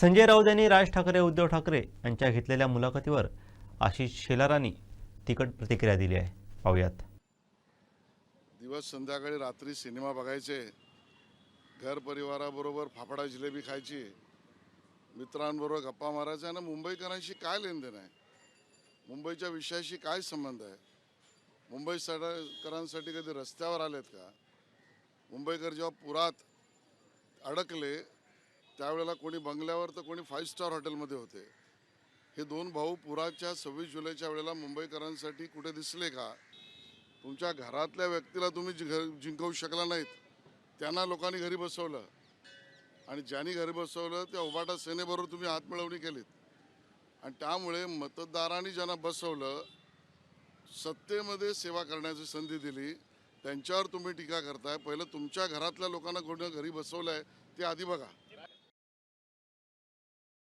संजय राऊत यांनी राज ठाकरे उद्धव ठाकरे यांच्या घेतलेल्या मुलाखतीवर आशिष शेलारांनी तिकट प्रतिक्रिया दिली आहे. पाहूयात. दिवस संध्याकाळी रात्री सिनेमा बघायचे घर परिवाराबरोबर फाफडा जिलेबी खायची मित्रांबरोबर गप्पा मारायच्या आणि मुंबईकरांशी काय लेनदेन आहे? मुंबईच्या विषयाशी काय संबंध आहे? मुंबई सडकरांसाठी कधी रस्त्यावर आलेत का? मुंबईकर जेव्हा पुरात अडकले त्यावेळेला कोणी बंगल्यावर तर कोणी फाईव्ह स्टार हॉटेलमध्ये होते. हे दोन भाऊ पुराच्या सव्वीस जुलैच्या वेळेला मुंबईकरांसाठी कुठे दिसले का? तुमच्या घरातल्या व्यक्तीला तुम्ही जि- घर जिंकवू शकला नाहीत. त्यांना लोकांनी घरी बसवलं. आणि ज्यांनी घरी बसवलं त्या उभाटा सेनेबरोबर तुम्ही हातमिळवणी केलीत. आणि त्यामुळे मतदारांनी ज्यांना बसवलं सत्तेमध्ये सेवा करण्याची संधी दिली. त्यांच्यावर तुम्ही टीका करताय. पहिलं तुमच्या घरातल्या लोकांना कोणी घरी बसवलं आहे ते आधी बघा.